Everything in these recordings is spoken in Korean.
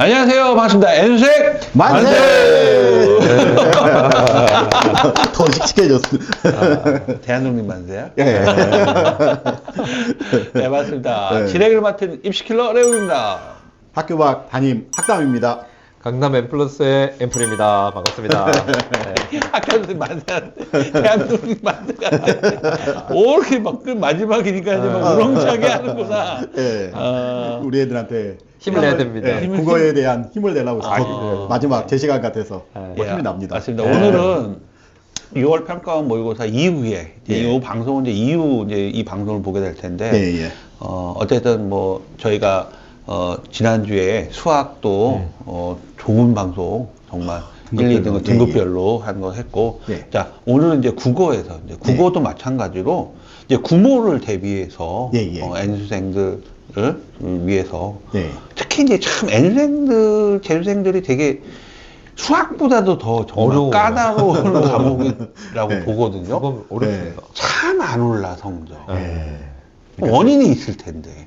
안녕하세요. 반갑습니다. 엔색 만세! 더 씩씩해졌어. 아, 대한독립 만세야? 예. 네, 맞습니다. 네. 진행을 맡은 입시킬러 레오입니다. 학교 밖 담임 학담입니다. 강남 엠플러스의 앰플입니다. 반갑습니다. 네. 학교들 만세하는데 대한독립 만세가 오 이렇게 막그 마지막이니까 이제 막 우렁차게 하는구나. 예. 아, 우리 애들한테 힘을 내야 됩니다. 예, 국어에 대한 힘을 내려고 아, 더 예. 마지막 제 시간 같아서 예. 뭐 힘이 납니다. 맞습니다. 예. 오늘은 6월 평가원 모의고사 이후에 이제 예. 이 방송은 이제 이후 이제 이 방송을 보게 될 텐데 예, 예. 어, 어쨌든 뭐 저희가 어, 지난주에 수학도 어, 좋은 방송 정말 1, 등급별로. 2등급 등급별로 한거 했고 예. 자 오늘은 이제 국어에서 이제 국어도 마찬가지로 이제 구모를 대비해서 예, 예. 어, N수생들을 위해서 예. 특히 이제 참 N생들, 재수생들이 되게 수학보다도 더 정말. 까다로운 과목이라고 네. 보거든요. 어렵습니다. 참 안 올라 성적. 예. 원인이 있을 텐데.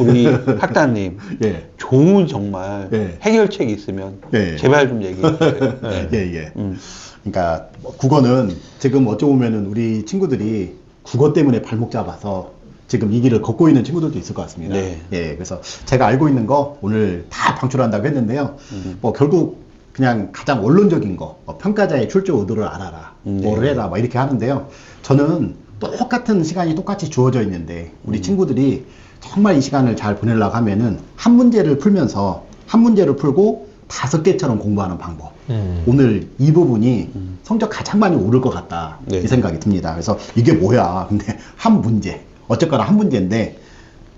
예, 예. 우리 학단님 예. 좋은 정말 네. 해결책이 있으면 네. 제발 좀 얘기해 주세요. 네. 예, 예. 음. 그러니까 뭐 국어는 지금 어찌 보면은 우리 친구들이 국어 때문에 발목 잡아서 지금 이 길을 걷고 있는 친구들도 있을 것 같습니다. 네. 예, 그래서 제가 알고 있는 거 오늘 다 방출한다고 했는데요. 음. 뭐 결국 그냥 가장 원론적인 거, 뭐 평가자의 출제 의도를 알아라, 음, 뭐를 네. 해라, 막 이렇게 하는데요. 저는 똑같은 시간이 똑같이 주어져 있는데 우리 음. 친구들이 정말 이 시간을 잘 보내려고 하면은 한 문제를 풀면서 한 문제를 풀고 다섯 개처럼 공부하는 방법. 음. 오늘 이 부분이 성적 가장 많이 오를 것 같다 네. 이 생각이 듭니다. 그래서 이게 뭐야? 근데 한 문제 어쨌거나 한 문제인데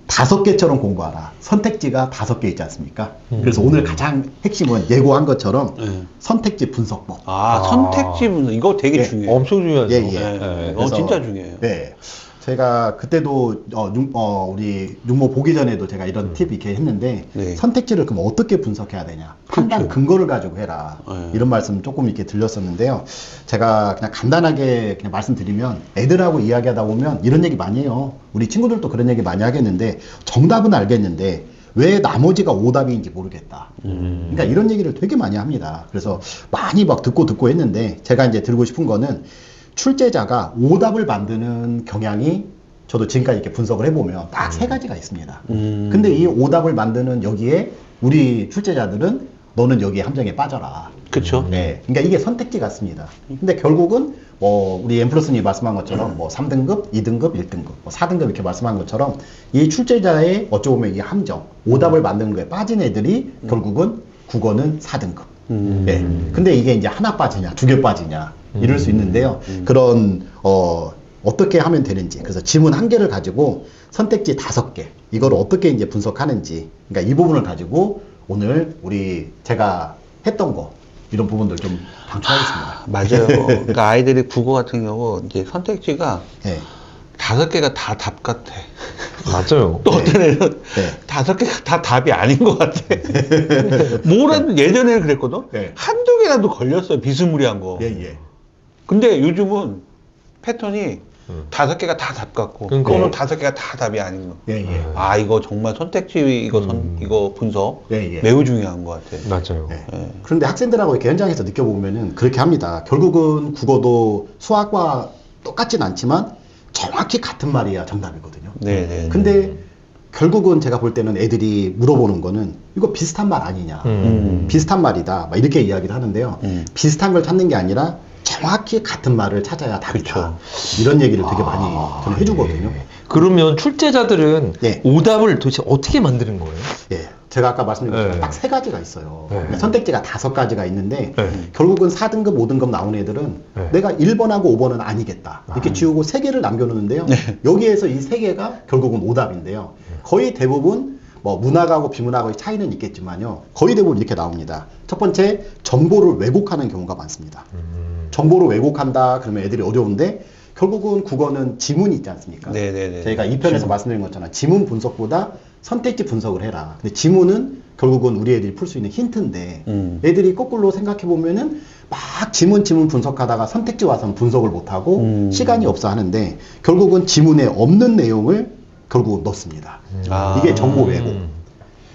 다섯 개처럼 공부하라. 선택지가 다섯 개 있지 않습니까? 그래서 오늘 가장 핵심은 예고한 것처럼 네. 선택지 분석법. 아, 아. 선택지 분석 이거 되게 예. 중요해요. 엄청 중요하죠. 예, 예. 네. 네. 어, 그래서- 진짜 중요해요. 네. 제가 그때도 어, 육- 어, 우리 육모 보기 전에도 제가 이런 팁 이렇게 했는데 네. 선택지를 그럼 어떻게 분석해야 되냐? 판단 그렇죠. 근거를 가지고 해라. 네. 이런 말씀 조금 이렇게 들렸었는데요. 제가 그냥 간단하게 그냥 말씀드리면 애들하고 이야기하다 보면 이런 얘기 많이 해요. 우리 친구들도 그런 얘기 많이 하겠는데 정답은 알겠는데 왜 나머지가 오답인지 모르겠다. 그러니까 이런 얘기를 되게 많이 합니다. 그래서 많이 막 듣고 듣고 했는데 제가 이제 들고 싶은 거는 출제자가 오답을 만드는 경향이 저도 지금까지 이렇게 분석을 해보면 딱 세 가지가 있습니다. 음. 근데 이 오답을 만드는 여기에 우리 출제자들은 너는 여기 함정에 빠져라. 그렇죠. 네. 그러니까 이게 선택지 같습니다. 근데 결국은 뭐 우리 엠플러스님 말씀한 것처럼 뭐 3등급, 2등급, 1등급, 뭐 4등급 이렇게 말씀한 것처럼 이 출제자의 어찌 보면 이 함정, 오답을 만드는 거에 빠진 애들이 결국은 국어는 4등급. 음. 예. 근데 이게 이제 하나 빠지냐, 두 개 빠지냐, 이럴 수 있는데요. 그런, 어, 어떻게 하면 되는지. 그래서 지문 한 개를 가지고 선택지 다섯 개. 이걸 어떻게 이제 분석하는지. 그러니까 이 부분을 가지고 오늘 우리 제가 했던 거, 이런 부분들 좀 방출하겠습니다. 맞아요. 그러니까 아이들이 국어 같은 경우 이제 선택지가 예. 다섯 개가 다 답 같아. 맞아요. 또 어떤 애는 네. 다섯 개가 다 답이 아닌 것 같아. 뭐라도 예전에는 그랬거든. 네. 한두 개라도 걸렸어요. 비스무리한 거. 예, 예. 근데 요즘은 패턴이 음. 다섯 개가 다 답 같고 그러니까. 또는 다섯 개가 다 답이 아닌 거. 예, 예. 아 이거 정말 선택지 이거 선 음. 이거 분석 예, 예. 매우 중요한 것 같아. 맞아요. 네. 예. 그런데 학생들하고 이렇게 현장에서 느껴보면은 그렇게 합니다. 결국은 국어도 수학과 똑같진 않지만 정확히 같은 말이야 정답이거든요. 네 네. 근데 결국은 제가 볼 때는 애들이 물어보는 거는 이거 비슷한 말 아니냐. 음. 비슷한 말이다. 막 이렇게 이야기를 하는데요. 음. 비슷한 걸 찾는 게 아니라 정확히 같은 말을 찾아야 답이다. 이런 얘기를 되게 많이 저는 해주거든요. 그러면 출제자들은 예. 오답을 도대체 어떻게 만드는 거예요? 예. 제가 아까 말씀드린 것처럼 네. 딱세 가지가 있어요. 네. 그러니까 선택지가 다섯 가지가 있는데 네. 결국은 4등급, 5등급 나온 애들은 네. 내가 1번하고 5번은 아니겠다. 이렇게 지우고 세 개를 남겨놓는데요. 여기에서 이 세 개가 결국은 오답인데요. 거의 대부분 뭐 문학하고 비문학의 차이는 있겠지만요. 거의 대부분 이렇게 나옵니다. 첫 번째, 정보를 왜곡하는 경우가 많습니다. 음. 정보를 왜곡한다 그러면 애들이 어려운데 결국은 국어는 지문이 있지 않습니까? 네네네. 저희가 2편에서 말씀드린 것처럼 지문 분석보다 선택지 분석을 해라. 근데 지문은 결국은 우리 애들이 풀 수 있는 힌트인데 음. 애들이 거꾸로 생각해 보면은 막 지문 지문 분석하다가 선택지 와서는 분석을 못 하고 음. 시간이 없어 하는데 결국은 지문에 없는 내용을 결국 넣습니다. 아. 이게 정보 왜곡. 음.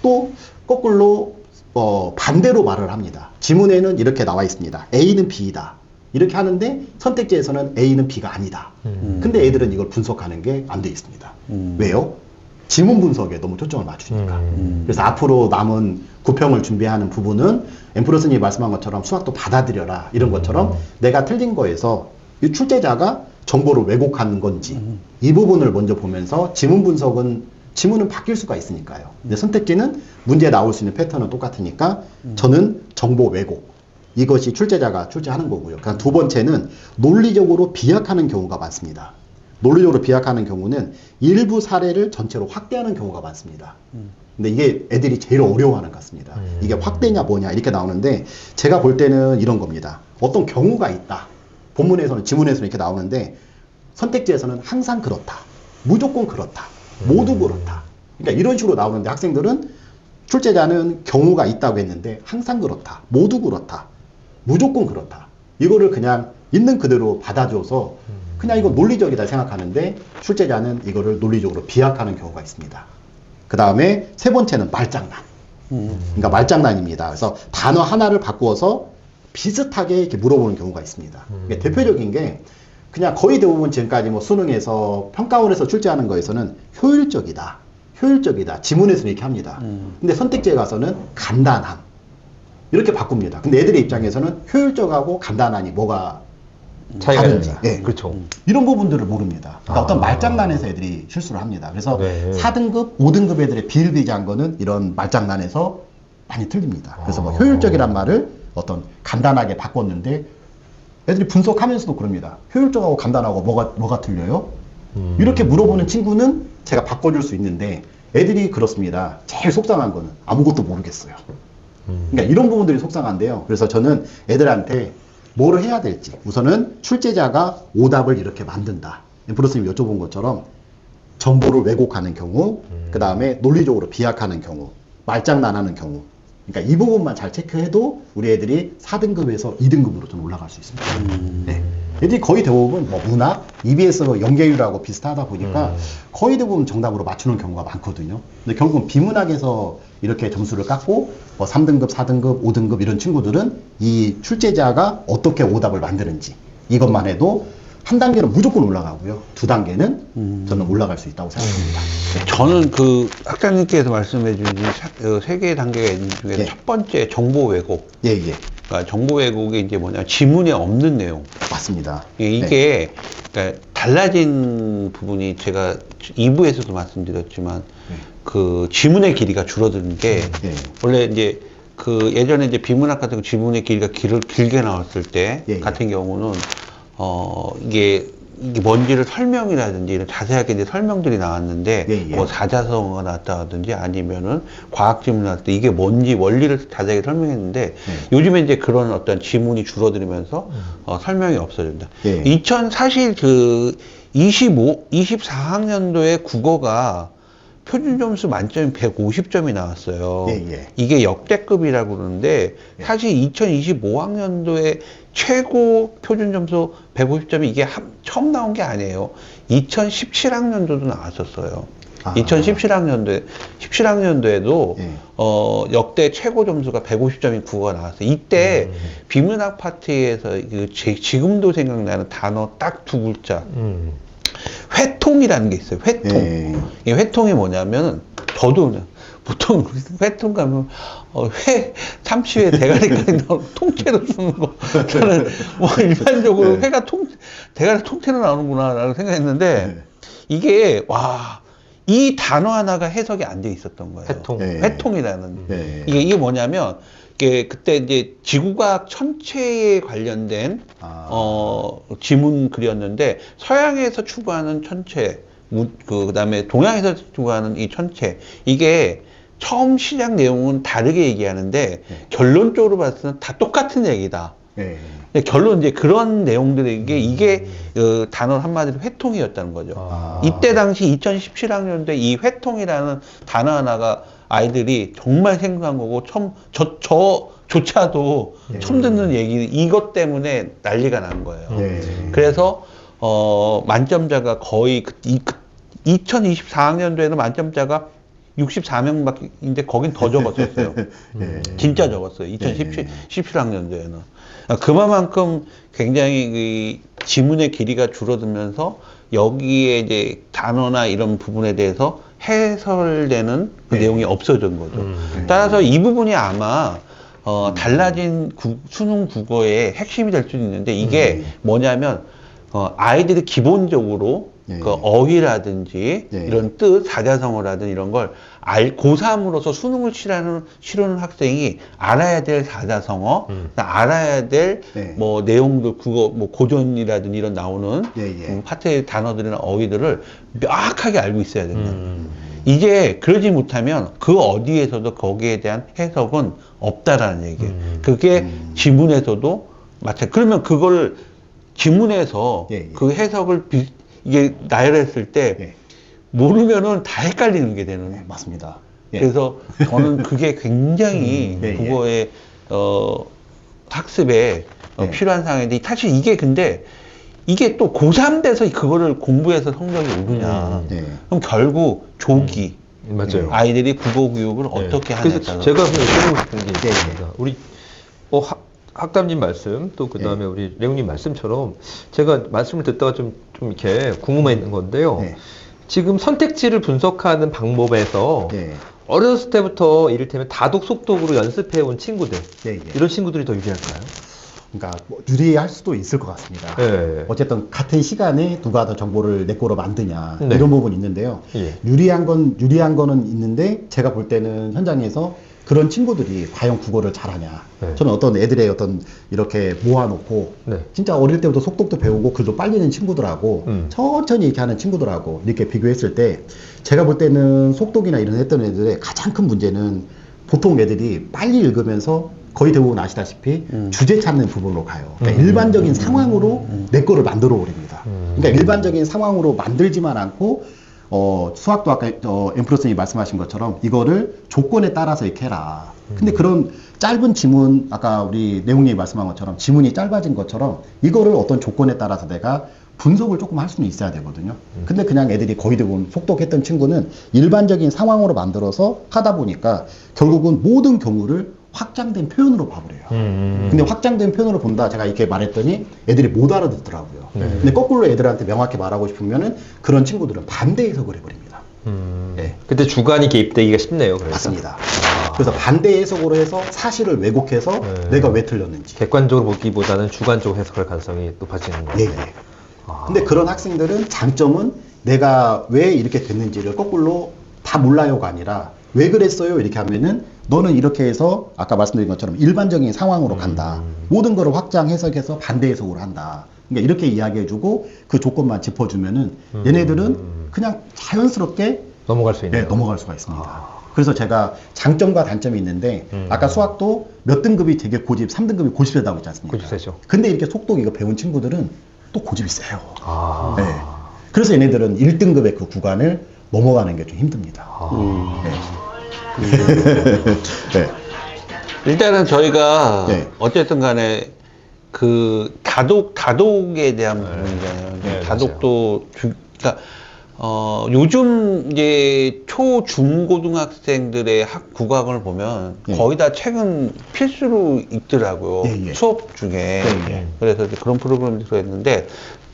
또 거꾸로 어, 반대로 말을 합니다. 지문에는 이렇게 나와 있습니다. A는 B이다. 이렇게 하는데 선택지에서는 A는 B가 아니다. 음. 근데 애들은 이걸 분석하는 게 안 돼 있습니다. 음. 왜요? 지문 분석에 너무 초점을 맞추니까. 음. 그래서 앞으로 남은 구평을 준비하는 부분은 엠프로스님이 말씀한 것처럼 수학도 받아들여라 이런 것처럼 내가 틀린 거에서 이 출제자가 정보를 왜곡하는 건지 이 부분을 먼저 보면서 지문 분석은 지문은 바뀔 수가 있으니까요. 근데 선택지는 문제 나올 수 있는 패턴은 똑같으니까 저는 정보 왜곡 이것이 출제자가 출제하는 거고요. 그러니까 두 번째는 논리적으로 비약하는 경우가 많습니다. 논리적으로 비약하는 경우는 일부 사례를 전체로 확대하는 경우가 많습니다. 근데 이게 애들이 제일 어려워하는 것 같습니다. 음. 이게 확대냐 뭐냐 이렇게 나오는데 제가 볼 때는 이런 겁니다. 어떤 경우가 있다. 본문에서는 지문에서는 이렇게 나오는데 선택지에서는 항상 그렇다. 무조건 그렇다. 모두 그렇다. 그러니까 이런 식으로 나오는데 학생들은 출제자는 경우가 있다고 했는데 항상 그렇다. 모두 그렇다. 무조건 그렇다. 이거를 그냥 있는 그대로 받아줘서 그냥 이거 논리적이다 생각하는데 출제자는 이거를 논리적으로 비약하는 경우가 있습니다. 그 다음에 세 번째는 말장난. 음. 그러니까 말장난입니다. 그래서 단어 하나를 바꾸어서 비슷하게 이렇게 물어보는 경우가 있습니다. 이게 대표적인 게 그냥 거의 대부분 지금까지 뭐 수능에서 평가원에서 출제하는 거에서는 효율적이다. 효율적이다. 지문에서는 이렇게 합니다. 음. 근데 선택지에 가서는 간단함. 이렇게 바꿉니다. 근데 애들의 입장에서는 효율적하고 간단하니 뭐가 차이가 다른지. 예. 그렇죠. 이런 부분들을 모릅니다. 그러니까 아. 어떤 말장난에서 애들이 실수를 합니다. 그래서 네. 4등급, 5등급 애들의 비일비재한 거는 이런 말장난에서 많이 틀립니다. 그래서 뭐 아. 효율적이란 말을 어떤 간단하게 바꿨는데 애들이 분석하면서도 그럽니다. 효율적하고 간단하고 뭐가 뭐가 틀려요? 음. 이렇게 물어보는 친구는 제가 바꿔줄 수 있는데 애들이 그렇습니다. 제일 속상한 거는 아무것도 모르겠어요. 음. 그러니까 이런 부분들이 속상한데요. 그래서 저는 애들한테 뭐를 해야 될지 우선은 출제자가 오답을 이렇게 만든다. 엠프로스님 여쭤본 것처럼 정보를 왜곡하는 경우, 음. 그 다음에 논리적으로 비약하는 경우, 말장난하는 경우. 그러니까 이 부분만 잘 체크해도 우리 애들이 4등급에서 2등급으로 좀 올라갈 수 있습니다. 네. 애들이 거의 대부분 뭐 문학, EBS 뭐 연계율하고 비슷하다 보니까 음. 거의 대부분 정답으로 맞추는 경우가 많거든요. 근데 결국은 비문학에서 이렇게 점수를 깎고 뭐 3등급, 4등급, 5등급 이런 친구들은 이 출제자가 어떻게 오답을 만드는지 이것만 해도 한 단계는 무조건 올라가고요. 두 단계는 음. 저는 올라갈 수 있다고 생각합니다. 저는 그 학장님께서 말씀해 주신 그세 개의 단계가 있는 중에 예. 첫 번째 정보 왜곡. 예, 예. 그러니까 정보 왜곡이 이제 뭐냐 지문에 없는 내용. 맞습니다. 예, 이게 그러니까 달라진 부분이 제가 2부에서도 말씀드렸지만 네. 그 지문의 길이가 줄어드는 게 예. 원래 이제 그 예전에 이제 비문학 같은 거 지문의 길이가 길, 길게 나왔을 때 예, 예. 같은 경우는 어 이게 이게 뭔지를 설명이라든지 이런 자세하게 이제 설명들이 나왔는데 예, 예. 뭐 사자성어가 나왔다든지 아니면은 과학 지문 나왔을 때 이게 뭔지 원리를 자세하게 설명했는데 네. 요즘에 이제 그런 어떤 지문이 줄어들면서 어, 설명이 없어진다. 예. 2000 사실 그 25, 24학년도에 국어가 표준 점수 만점이 150점이 나왔어요. 예, 예. 이게 역대급이라고 그러는데 예. 사실 2025학년도에 최고 표준 점수 150점이 이게 한- 처음 나온 게 아니에요. 2017학년도도 나왔었어요. 아. 2017학년도에 17학년도에도 예. 어 역대 최고 점수가 150점인 국어가 나왔어요. 이때 음. 비문학 파티에서 그 제- 지금도 생각나는 단어 딱 두 글자 음. 회통이라는 게 있어요. 회통. 예. 이 회통이 뭐냐면 저도 그냥 보통 회통 가면 어, 회 참치회 대가리까지 나오는 통째로 쓰는 거 저는 뭐 일반적으로 네. 회가 통 대가리 통째로 나오는구나라고 생각했는데 네. 이게 와 이 단어 하나가 해석이 안 돼 있었던 거예요. 회통. 네. 회통이라는 예. 이게 이게 뭐냐면 이게 그때 이제 지구과학 천체에 관련된 아. 어 지문 글이었는데 서양에서 추구하는 천체 무- 그 그다음에 동양에서 추구하는 이 천체 이게 처음 시작 내용은 다르게 얘기하는데 네. 결론적으로 봤을 때는 다 똑같은 얘기다. 예. 근데 결론 이제 그런 내용들이 이게 이게 어, 단어 한마디로 회통이었다는 거죠. 아. 이때 당시 2017학년도에 이 회통이라는 단어 하나가 아이들이 정말 생소한 거고 처음 저 저 조차도 예. 처음 듣는 얘기 이것 때문에 난리가 난 거예요. 예. 그래서 어 만점자가 거의 그, 이, 2024학년도에는 만점자가 64명밖인데 거긴 더 적었었어요. 예. 진짜 적었어요. 2017 17학년도에는 그만큼 굉장히 그 지문의 길이가 줄어들면서 여기에 이제 단어나 이런 부분에 대해서 해설되는 그 네. 내용이 없어진 거죠. 음. 따라서 이 부분이 아마 어, 달라진 구- 수능 국어의 핵심이 될 수도 있는데 이게 음. 뭐냐면 어, 아이들이 기본적으로 예. 그 어휘라든지 예. 이런 뜻, 사자성어라든지 이런 걸 알, 고3으로서 수능을 치르는, 치르는 학생이 알아야 될 사자성어, 음. 알아야 될 네. 뭐 내용들, 그거 뭐 고전이라든지 이런 나오는 예, 예. 음, 파트의 단어들이나 어휘들을 명확하게 알고 있어야 된다. 음. 이제 그러지 못하면 그 어디에서도 거기에 대한 해석은 없다라는 얘기예요. 음. 그게 음. 지문에서도 마찬가지. 그러면 그걸 지문에서 예, 예. 그 해석을 비- 이게 나열했을 때 예. 모르면은 다 헷갈리는 게 되는. 네, 맞습니다. 예. 그래서 저는 그게 굉장히 음, 예, 예. 국어의 어, 학습에 어, 예. 필요한 상황인데 사실 이게 근데 이게 또 고3 돼서 그거를 공부해서 성적이 오르냐. 음. 예. 그럼 결국 조기 맞아요. 아이들이 국어 교육을 네. 어떻게 하냐에 그래서 제가 좀 여쭤보고 싶은 게 예, 있습니다. 우리 어, 학, 학담님 말씀 또 그 다음에 우리 레옹님 말씀처럼 제가 말씀을 듣다가 좀, 좀 이렇게 궁금한 건데요. 예. 지금 선택지를 분석하는 방법에서 예. 어렸을 때부터 이를테면 다독 속독으로 연습해온 친구들. 이런 친구들이 더 유리할까요? 그러니까 뭐 유리할 수도 있을 것 같습니다. 예. 어쨌든 같은 시간에 누가 더 정보를 내 거로 만드냐 네. 이런 부분 이 있는데요. 예. 유리한 건 유리한 거는 있는데 제가 볼 때는 현장에서 그런 친구들이 과연 국어를 잘하냐. 네. 저는 어떤 애들의 어떤 이렇게 모아놓고 네. 진짜 어릴 때부터 속독도 배우고 글도 빨리는 친구들하고 음. 천천히 이렇게 하는 친구들하고 이렇게 비교했을 때 제가 볼 때는 속독이나 이런 했던 애들의 가장 큰 문제는 보통 애들이 빨리 읽으면서 거의 대부분 아시다시피 음. 주제 찾는 부분으로 가요. 그러니까 음. 일반적인 상황으로 내 거를 만들어 버립니다. 음. 그러니까 일반적인 상황으로 만들지만 않고 어, 수학도 아까 어, 엠프로스님이 말씀하신 것처럼 이거를 조건에 따라서 이렇게 해라. 근데 그런 짧은 지문 아까 우리 내용님이 말씀한 것처럼 지문이 짧아진 것처럼 이거를 어떤 조건에 따라서 내가 분석을 조금 할 수는 있어야 되거든요. 근데 그냥 애들이 거의 대부분 속독했던 친구는 일반적인 상황으로 만들어서 하다 보니까 결국은 모든 경우를 확장된 표현으로 봐버려요. 음. 근데 확장된 표현으로 본다 제가 이렇게 말했더니 애들이 못 알아듣더라고요. 네. 근데 거꾸로 애들한테 명확히 말하고 싶으면은 그런 친구들은 반대 해석을 해버립니다. 음. 예. 그때 주관이 개입되기가 쉽네요. 그래서. 맞습니다. 그래서 반대 해석으로 해서 사실을 왜곡해서 네. 내가 왜 틀렸는지. 객관적으로 보기보다는 주관적으로 해석할 가능성이 높아지는 거예요. 예, 예. 근데 그런 학생들은 장점은 내가 왜 이렇게 됐는지를 거꾸로 다 몰라요가 아니라 왜 그랬어요 이렇게 하면은 너는 이렇게 해서 아까 말씀드린 것처럼 일반적인 상황으로 간다. 모든 거를 확장 해석해서 반대 해석으로 한다. 그러니까 이렇게 이야기해주고 그 조건만 짚어주면은 얘네들은 그냥 자연스럽게 넘어갈 수 있네요. 네, 넘어갈 수가 있습니다. 그래서 제가 장점과 단점이 있는데 음. 아까 수학도 몇 등급이 되게 고집, 3등급이 고집세다고 했지 않습니까? 고집세죠. 근데 이렇게 속독 이거 배운 친구들은 또 고집이 세요. 아. 네. 그래서 얘네들은 1등급의 그 구간을 넘어가는 게 좀 힘듭니다. 아. 네. 일단은 저희가 네. 어쨌든 간에 그 다독 다독에 대한 부분이잖아요. 네, 다독도 주, 그러니까 어 요즘 이제 초 중고등학생들의 학 국악을 보면 예. 거의 다 책은 필수로 읽더라고요. 예, 예. 수업 중에. 예, 예. 그래서 그런 프로그램도 했는데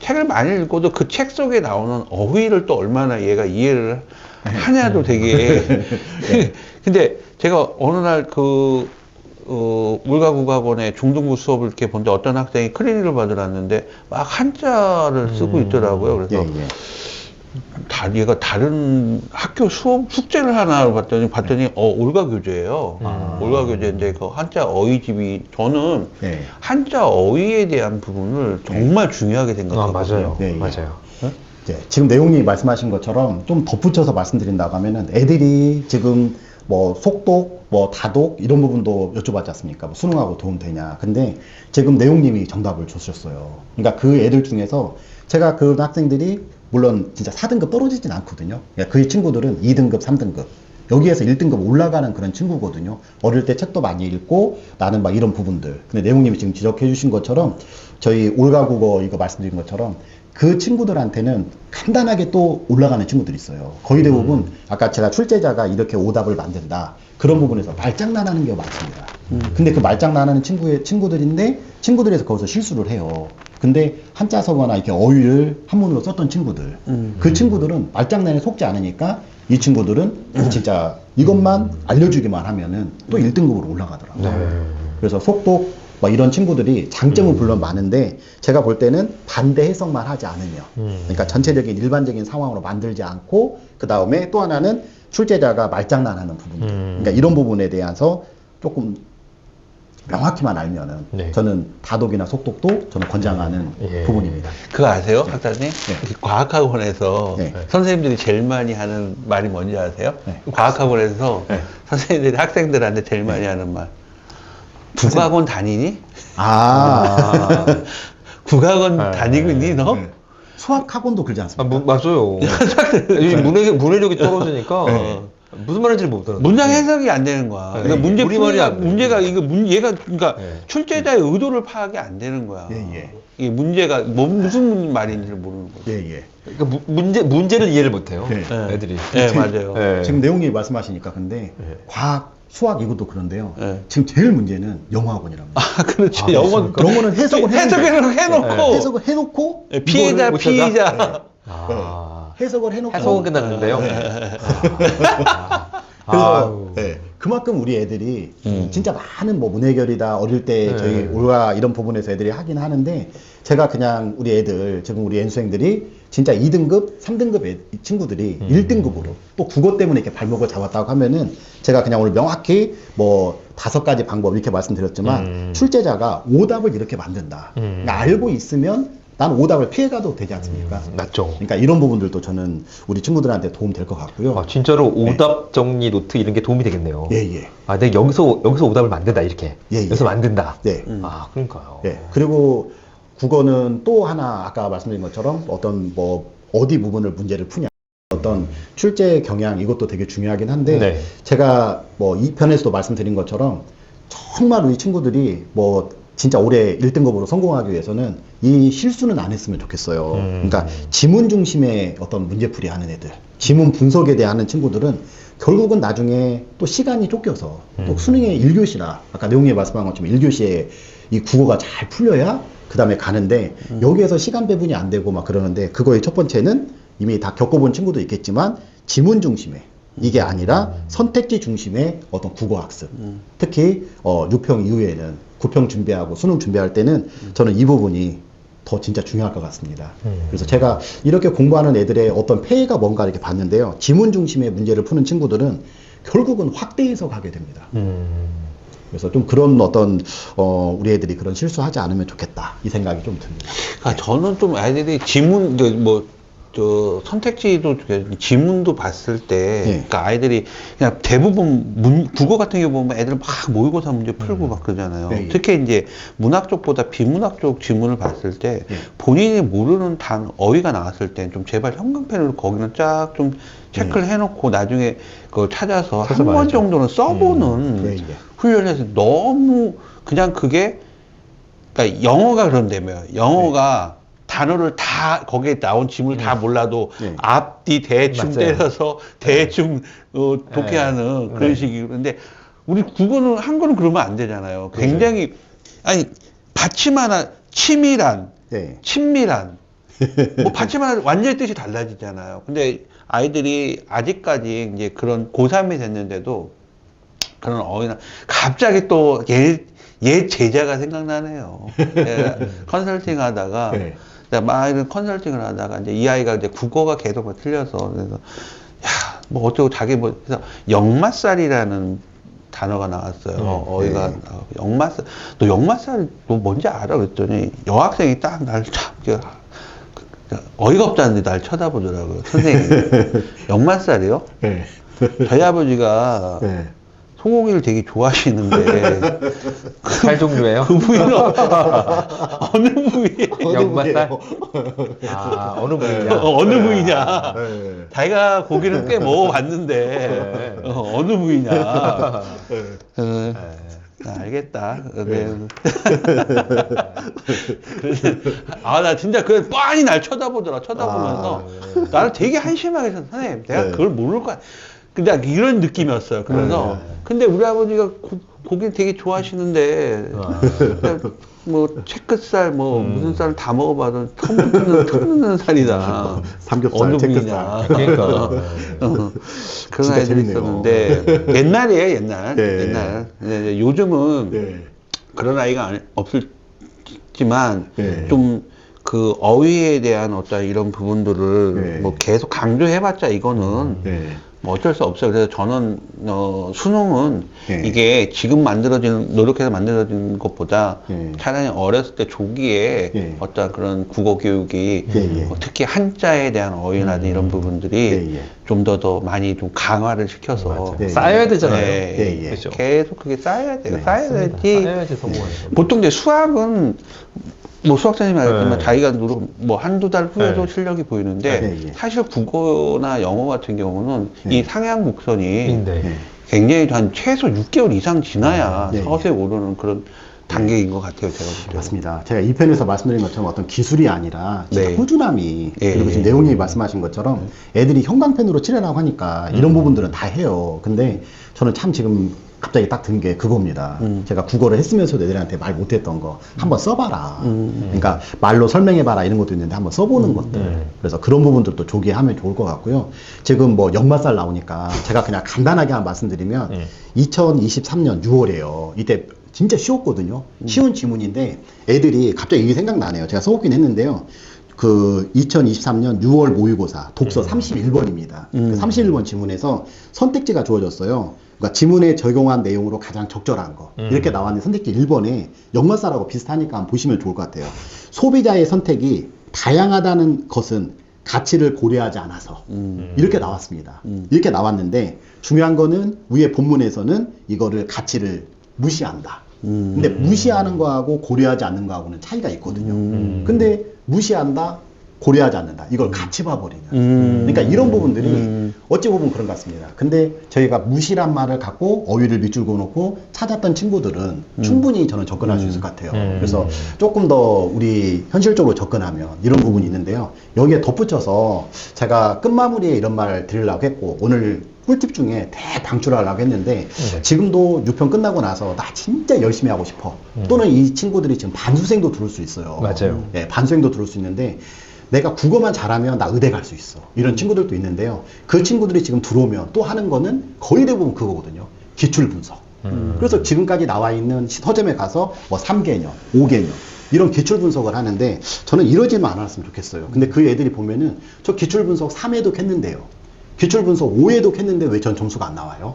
책을 많이 읽어도 그 책 속에 나오는 어휘를 또 얼마나 얘가 이해를 하냐도 되게. 근데 제가 어느 날 그, 어, 물가국악원의 중등부 수업을 이렇게 본데 어떤 학생이 클리닉을 받으러 왔는데 막 한자를 쓰고 있더라고요. 예, 그래서 예. 다, 얘가 다른 학교 수업 숙제를 하나 봤더니, 봤더니, 어, 올가 교재예요. 아. 올가 교재인데 그 한자 어휘집이, 저는 예. 한자 어휘에 대한 부분을 정말 중요하게 아, 생각하거든요. 맞아요. 예, 예. 맞아요. 네, 지금 내용이 말씀하신 것처럼 좀 덧붙여서 말씀드린다고 하면은 애들이 지금 뭐 속독, 뭐 다독 이런 부분도 여쭤봤지 않습니까? 뭐 수능하고 도움 되냐. 근데 지금 내용님이 정답을 주셨어요. 그러니까 그 애들 중에서 제가 그 학생들이 물론 진짜 4등급 떨어지진 않거든요. 그 친구들은 2등급, 3등급. 여기에서 1등급 올라가는 그런 친구거든요. 어릴 때 책도 많이 읽고 나는 막 이런 부분들. 근데 내용님이 지금 지적해 주신 것처럼 저희 올가 국어 이거 말씀드린 것처럼 그 친구들한테는 간단하게 또 올라가는 친구들이 있어요. 거의 대부분 아까 제가 출제자가 이렇게 오답을 만든다. 그런 부분에서 말장난하는 게 많습니다. 근데 그 말장난하는 친구의 친구들인데 친구들에서 거기서 실수를 해요. 근데 한자 서거나 이렇게 어휘를 한문으로 썼던 친구들. 그 친구들은 말장난에 속지 않으니까 이 친구들은 진짜 이것만 알려주기만 하면은 또 1등급으로 올라가더라고요. 네. 그래서 속독 뭐 이런 친구들이 장점은 물론 많은데 제가 볼 때는 반대 해석만 하지 않으면 음. 그러니까 전체적인 일반적인 상황으로 만들지 않고 그 다음에 또 하나는 출제자가 말장난하는 부분들 음. 그러니까 이런 부분에 대해서 조금 명확히만 알면은 네. 저는 다독이나 속독도 저는 권장하는 예. 부분입니다. 그거 아세요, 학자님? 과학학원에서 네. 선생님들이 제일 많이 하는 말이 뭔지 아세요? 네. 과학학원에서 네. 선생님들이 학생들한테 제일 많이 하는 말. 국악원 다니니? 아, 국악원 네. 다니고 있니, 너? 네. 수학 학원도 그러지 아, 않습니까? 무- 맞아요. 이 문해, 문해력이 떨어지니까 네. 무슨 말인지 못 알아. 문장 해석이 안 되는 거야. 네. 그러니까 문제 우리 말이 풀이가 안 돼. 문제가 이거 문 얘가 그러니까 네. 출제자의 의도를 파악이 안 되는 거야. 예, 예. 이게 문제가 뭐 무슨 말인지를 모르는 거야. 예, 예. 그러니까 무- 문제 문제를 이해를 못 해요. 네. 애들이. 네, 맞아요. 네. 지금 내용이 말씀하시니까 근데 네. 과학, 수학 이것도 그런데요. 네. 지금 제일 문제는 영어학원이랍니다. 아, 그렇죠. 아, 영어 영어는 해석을 해석을 해놓고, 해놓고 해석을 해놓고 네, 피해자 피의자. 네. 아. 해석을 해놓고 해석은 끝났는데요. 아. 그래서 아유. 네, 그만큼 우리 애들이 음. 진짜 많은 뭐 문해결이다 어릴 때 네. 저희 올가 이런 부분에서 애들이 하긴 하는데 제가 그냥 우리 애들 지금 우리 연수생들이 진짜 2등급, 3등급 애, 이 친구들이 음. 1등급으로 또 국어 때문에 이렇게 발목을 잡았다고 하면은 제가 그냥 오늘 명확히 뭐 다섯 가지 방법 이렇게 말씀드렸지만 음. 출제자가 오답을 이렇게 만든다. 음. 그러니까 알고 있으면 난 오답을 피해가도 되지 않습니까? 맞죠. 그러니까 이런 부분들도 저는 우리 친구들한테 도움 될 것 같고요. 아, 진짜로 오답 정리 노트 이런 게 도움이 되겠네요. 예, 예. 아, 내가 여기서 여기서 오답을 만든다 이렇게. 예, 예. 여기서 만든다. 네. 음. 아, 그러니까요. 네. 그리고 국어는 또 하나 아까 말씀드린 것처럼 어떤 뭐 어디 부분을 문제를 푸냐 어떤 출제 경향 이것도 되게 중요하긴 한데 네. 제가 뭐 2편에서도 말씀드린 것처럼 정말 우리 친구들이 뭐 진짜 올해 1등급으로 성공하기 위해서는 이 실수는 안 했으면 좋겠어요. 음. 그러니까 지문 중심의 어떤 문제풀이 하는 애들, 지문 분석에 대한 친구들은 결국은 나중에 또 시간이 쫓겨서 또 음. 수능의 1교시라 아까 내용에 말씀한 것처럼 1교시에 이 국어가 잘 풀려야 그 다음에 가는데 여기에서 시간 배분이 안 되고 막 그러는데 그거의 첫 번째는 이미 다 겪어본 친구도 있겠지만 지문 중심의 이게 아니라 선택지 중심의 어떤 국어 학습 특히 어 6평 이후에는 9평 준비하고 수능 준비할 때는 저는 이 부분이 더 진짜 중요할 것 같습니다. 음. 그래서 제가 이렇게 공부하는 애들의 어떤 폐해가 뭔가 이렇게 봤는데요. 지문 중심의 문제를 푸는 친구들은 결국은 확대해서 가게 됩니다. 음. 그래서 좀 그런 어떤 어 우리 애들이 그런 실수하지 않으면 좋겠다 이 생각이 좀 듭니다. 그러니까 저는 좀 아이들이 지문 뭐 저 선택지도 그 지문도 봤을 때 예. 그러니까 아이들이 그냥 대부분 문, 국어 같은 경우 보면 애들 막 모의고사 문제 풀고 막 그러잖아요. 네, 예. 특히 이제 문학 쪽보다 비문학 쪽 지문을 봤을 때 예. 본인이 모르는 단 어휘가 나왔을 때 좀 제발 형광펜으로 거기는 쫙 좀 체크를 해놓고 나중에 그걸 찾아서 한 번. 정도는 써보는 예, 예. 훈련에서 너무 그냥 그게 그러니까 영어가 그런다며 영어가 단어를 다 거기에 나온 지문을 다 몰라도 네. 앞뒤 대충 맞아요. 때려서 대충 어, 독해하는 네. 그런 네. 식이고 그런데 우리 국어는 한글은 그러면 안 되잖아요. 굉장히 아니 받침 하나 치밀한 네. 친밀한 뭐 받침 하나 완전히 뜻이 달라지잖아요. 근데 아이들이 아직까지 이제 그런 고3이 됐는데도 그런 어휘나 갑자기 또 얘, 얘 제자가 생각나네요. 컨설팅 하다가 네. 막 이런 컨설팅을 하다가 이제 이 아이가 이제 국어가 계속 뭐 틀려서 그래서 야, 뭐 어쩌고 자기 뭐 그래서 역마살이라는 단어가 나왔어요. 네. 어휘가 네. 나와서 역마살. 너 역마살 너 뭔지 알아? 그랬더니 여학생이 딱 날참 어이가 없다는데 날 쳐다보더라고요. 선생님. 역마살이요? 네. 저희 아버지가 네. 소고기를 되게 좋아하시는데 살 종류예요? 그 부위는 어느 부위? 연맛살? 부위예요? 아, 어느 부위냐? 어, 어느 부위냐? 네. 자기가 고기를 꽤 먹어봤는데 네. 어, 어느 부위냐? 네. 어, 네. 아, 알겠다. 네. 아, 나 진짜 그 뻔히 날 쳐다보더라. 쳐다보면서 나를 되게 한심하게 해서 선생님, 내가 네. 그걸 모를 거야. 근데 이런 느낌이었어요. 그래서 네. 근데 우리 아버지가 고, 고기를 되게 좋아하시는데 아. 뭐 체크살 뭐 음. 무슨 살다 먹어봐도 듣는 처음 듣는 살이다. 삼겹살. 부위냐. 그러니까. 어, 그런 아이들이 재밌네요. 있었는데 옛날이에요 옛날 네. 옛날 이제 요즘은 네. 그런 아이가 없을지만 네. 좀그 어휘에 대한 어떤 이런 부분들을 네. 뭐 계속 강조해봤자 이거는 네. 뭐 어쩔 수 없어요. 그래서 저는 어, 수능은 네. 이게 지금 만들어진 노력해서 만들어진 것보다 네. 차라리 어렸을 때 조기에 네. 어떤 그런 국어 교육이 예, 예. 어, 특히 한자에 대한 어휘나 이런 부분들이 예, 예. 좀더더 많이 좀 강화를 시켜서. 네. 쌓여야 되잖아요. 네. 예, 예. 그렇죠. 계속 그게 쌓여야 돼요. 네, 쌓여야지. 쌓여야지 성공하는 거. 보통 이제 수학은 뭐 수학자님이 말했지만 네. 자기가 누르 뭐 한두 달 후에도 네. 실력이 보이는데 네, 예. 사실 국어나 영어 같은 경우는 네. 이 상향 곡선이. 네. 굉장히 한 최소 6개월 이상 지나야 네, 네. 서서히 오르는 그런 단계인 것 같아요, 제가 볼 때. 맞습니다. 제가 2편에서 말씀드린 것처럼 어떤 기술이 아니라 진짜 네. 꾸준함이 예, 그리고 지금 예. 내용이 말씀하신 것처럼 애들이 형광펜으로 칠하라고 하니까 이런 음. 부분들은 다 해요. 근데 저는 참 지금 갑자기 딱 든 게 그겁니다. 음. 제가 국어를 했으면서도 애들한테 말 못했던 거 한번 써봐라. 음. 그러니까 말로 설명해봐라 이런 것도 있는데 한번 써보는 것들. 네. 그래서 그런 부분들도 조기에 하면 좋을 것 같고요. 지금 뭐 연말살 나오니까 제가 그냥 간단하게 한 말씀드리면 네. 2023년 6월이에요. 이때 진짜 쉬웠거든요. 쉬운 지문인데 애들이 갑자기 이게 생각나네요. 제가 써먹긴 했는데요. 그 2023년 6월 모의고사 독서 31번입니다. 그 음. 31번 지문에서 선택지가 주어졌어요. 그러니까 지문에 적용한 내용으로 가장 적절한 거. 음. 이렇게 나왔는데 선택지 1번에 역마살하고 비슷하니까 한번 보시면 좋을 것 같아요. 소비자의 선택이 다양하다는 것은 가치를 고려하지 않아서 음. 이렇게 나왔습니다. 음. 이렇게 나왔는데 중요한 거는 위에 본문에서는 이거를 가치를 무시한다. 음. 근데 무시하는 거하고 고려하지 않는 거하고는 차이가 있거든요. 음. 근데 무시한다, 고려하지 않는다. 이걸 같이 봐버리는. 음. 그러니까 이런 부분들이 음. 어찌 보면 그런 것 같습니다. 근데 저희가 무시란 말을 갖고 어휘를 밑줄 그어놓고 찾았던 친구들은 충분히 저는 접근할 수 있을 것 같아요. 음. 그래서 조금 더 우리 현실적으로 접근하면 이런 부분이 있는데요. 여기에 덧붙여서 제가 끝마무리에 이런 말 드리려고 했고 오늘 꿀팁 중에 대방출하려고 했는데 네. 지금도 6편 끝나고 나서 나 진짜 열심히 하고 싶어. 또는 이 친구들이 지금 반수생도 들을 수 있어요. 맞아요. 예, 반수행도 들을 수 있는데 내가 국어만 잘하면 나 의대 갈 수 있어. 이런 친구들도 있는데요. 그 친구들이 지금 들어오면 또 하는 거는 거의 대부분 그거거든요. 기출 분석. 음. 그래서 지금까지 나와 있는 서점에 가서 뭐 3개념, 5개념 이런 기출 분석을 하는데 저는 이러지만 않았으면 좋겠어요. 근데 그 애들이 보면은 저 기출 분석 3회독 했는데요. 기출 분석 5회독 했는데 왜 전 점수가 안 나와요?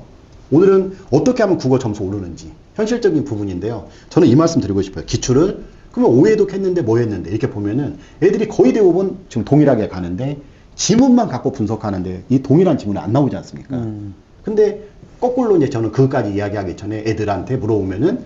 오늘은 어떻게 하면 국어 점수 오르는지 현실적인 부분인데요. 저는 이 말씀 드리고 싶어요. 기출을 그러면 5회독 했는데 뭐 했는데 이렇게 보면은 애들이 거의 대부분 지금 동일하게 가는데 지문만 갖고 분석하는데 이 동일한 지문이 안 나오지 않습니까? 음. 근데 거꾸로 이제 저는 그것까지 이야기하기 전에 애들한테 물어보면은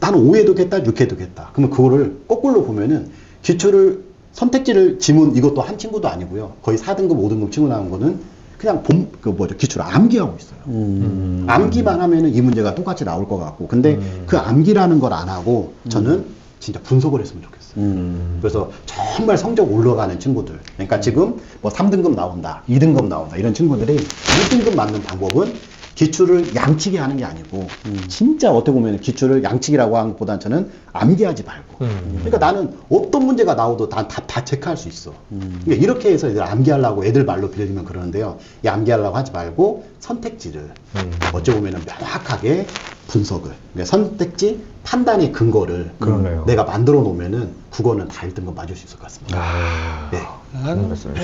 나는 5회독 했다, 6회독 했다. 그러면 그거를 거꾸로 보면은 기출을 선택지를 지문 이것도 한 친구도 아니고요. 거의 4등급, 5등급 친구 나온 거는 그냥 본, 그 뭐죠, 기출을 암기하고 있어요. 음. 암기만 하면은 이 문제가 똑같이 나올 것 같고. 근데 음. 그 암기라는 걸 안 하고 저는 진짜 분석을 했으면 좋겠어요. 음. 그래서 정말 성적 올라가는 친구들. 그러니까 지금 뭐 3등급 나온다, 2등급 나온다 이런 친구들이 1등급 맞는 방법은 기출을 양치기 하는 게 아니고 진짜 어떻게 보면 기출을 양치기라고 하는 것보다는 저는 암기하지 말고. 음. 그러니까 나는 어떤 문제가 나오도 난다 다 체크할 수 있어. 그러니까 이렇게 해서 애들 암기하려고 애들 말로 빌리면 그러는데요. 이 암기하려고 하지 말고 선택지를 음. 어찌 보면 명확하게 분석을 그러니까 선택지 판단의 근거를 그러네요. 내가 만들어 놓으면은 국어는 다 1등급 맞을 수 있을 것 같습니다. 아. 네.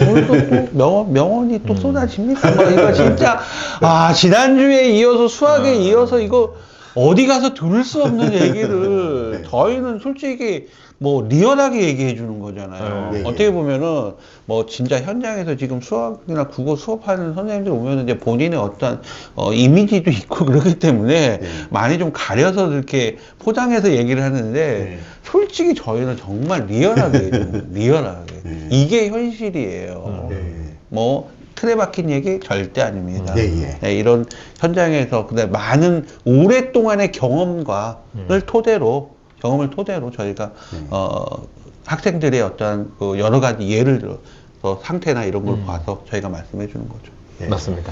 오늘 또, 또 명언, 명언이 또 쏟아집니까? 뭐 이거 진짜, 아, 지난주에 이어서 수학에 아. 이어서 이거 어디 가서 들을 수 없는 얘기를 저희는 솔직히 뭐 리얼하게 얘기해 주는 거잖아요. 네. 어떻게 보면은 뭐 진짜 현장에서 지금 수학이나 국어 수업하는 선생님들 오면은 이제 본인의 어떤 어, 이미지도 있고 그렇기 때문에 네. 많이 좀 가려서 이렇게 포장해서 얘기를 하는데 네. 솔직히 저희는 정말 리얼하게 좀 리얼하게 네. 이게 현실이에요. 네. 뭐 틀에 박힌 얘기 절대 아닙니다. 예, 예. 네, 이런 현장에서 그다음 많은 오랫동안의 경험과를 음. 토대로 경험을 토대로 저희가 네. 어, 학생들의 어떤 그 여러 가지 예를 들어서 상태나 이런 걸 음. 봐서 저희가 말씀해 주는 거죠. 네. 맞습니다.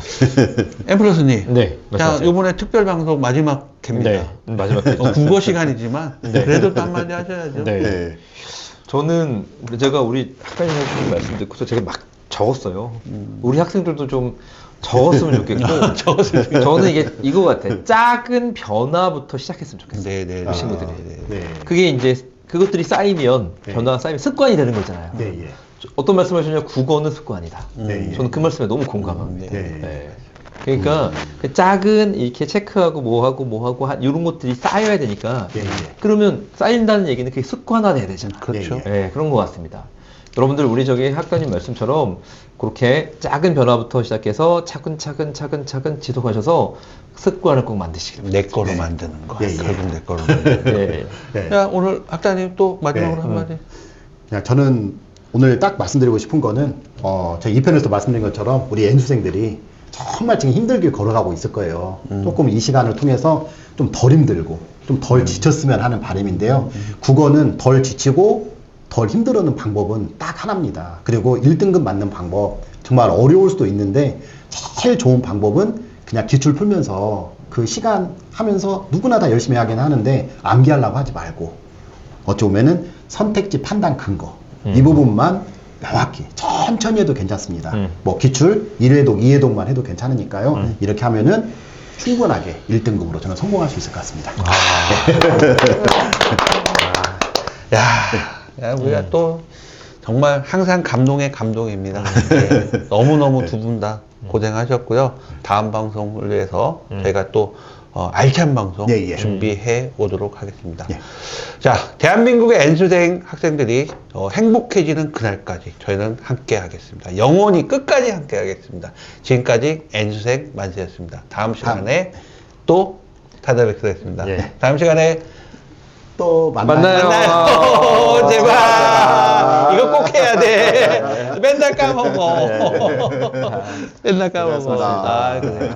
엠플러스님, 네, 자. 이번에 특별 방송 마지막 회입니다. 네, 마지막 어, 국어 시간이지만 네. 그래도 또 한마디 하셔야죠. 네. 네. 저는 제가 우리 학생님 말씀 듣고서 제가 막 적었어요. 우리 학생들도 좀 적었으면 좋겠고. 적었으면 저는 이게 이거 같아. 작은 변화부터 시작했으면 좋겠어요. 네, 네, 그 친구들이. 네. 그게 이제 그것들이 쌓이면 네. 변화가 쌓이면 습관이 되는 거잖아요. 네, 예. 저- 어떤 말씀을 하셨냐? 국어는 습관이다. 네, 예. 저는 그 말씀에 너무 공감합니다. 네. 네. 그러니까 그 작은 이렇게 체크하고 뭐하고 뭐하고 한 이런 것들이 쌓여야 되니까 예, 예. 그러면 쌓인다는 얘기는 그게 습관화돼야 되잖아요. 그렇죠. 예, 예. 네, 그런 것 같습니다. 여러분들 우리 저기 학교님 말씀처럼 그렇게 작은 변화부터 시작해서 차근차근 차근차근 지속하셔서 습관을 꼭 만드시길 내 거로 네. 만드는 거. 예, 예. 결국 내 거로 만드는 거. 네. 네. 자, 오늘 학단님 또 마지막으로 네. 한마디. 그냥 저는 오늘 딱 말씀드리고 싶은 거는 어, 저희 2편에서 말씀드린 것처럼 우리 N수생들이 정말 지금 힘들게 걸어가고 있을 거예요. 조금 이 시간을 통해서 좀 덜 힘들고 좀 덜 지쳤으면 하는 바람인데요. 국어는 덜 지치고 덜 힘들어하는 방법은 딱 하나입니다. 그리고 1등급 맞는 방법 정말 어려울 수도 있는데 제일 좋은 방법은 그냥 기출 풀면서 그 시간 하면서 누구나 다 열심히 하긴 하는데 암기하려고 하지 말고 어찌 보면은 선택지 판단 근거 이 음. 부분만 명확히 천천히 해도 괜찮습니다. 음. 뭐 기출 1회독, 2회독만 해도 괜찮으니까요. 음. 이렇게 하면은 충분하게 1등급으로 저는 성공할 수 있을 것 같습니다. 야, 야, 우리가 또 정말 항상 감동의 감동입니다. 예, 너무너무 두 분 다 고생하셨고요. 다음 방송을 위해서 음. 저희가 또 어, 알찬 방송 예, 예. 준비해 오도록 하겠습니다. 예. 자, 대한민국의 N수생 학생들이 어, 행복해지는 그날까지 저희는 함께 하겠습니다. 영원히 끝까지 함께 하겠습니다. 지금까지 N수생 만세였습니다. 다음 시간에 또 찾아뵙도록 하겠습니다. 예. 다음 시간에 또 만나요. 만나요. 만나요. 아, 제발. 아. 이거 꼭 해야 돼. 맨날 까먹어. 맨날 까먹어. 아, 그래.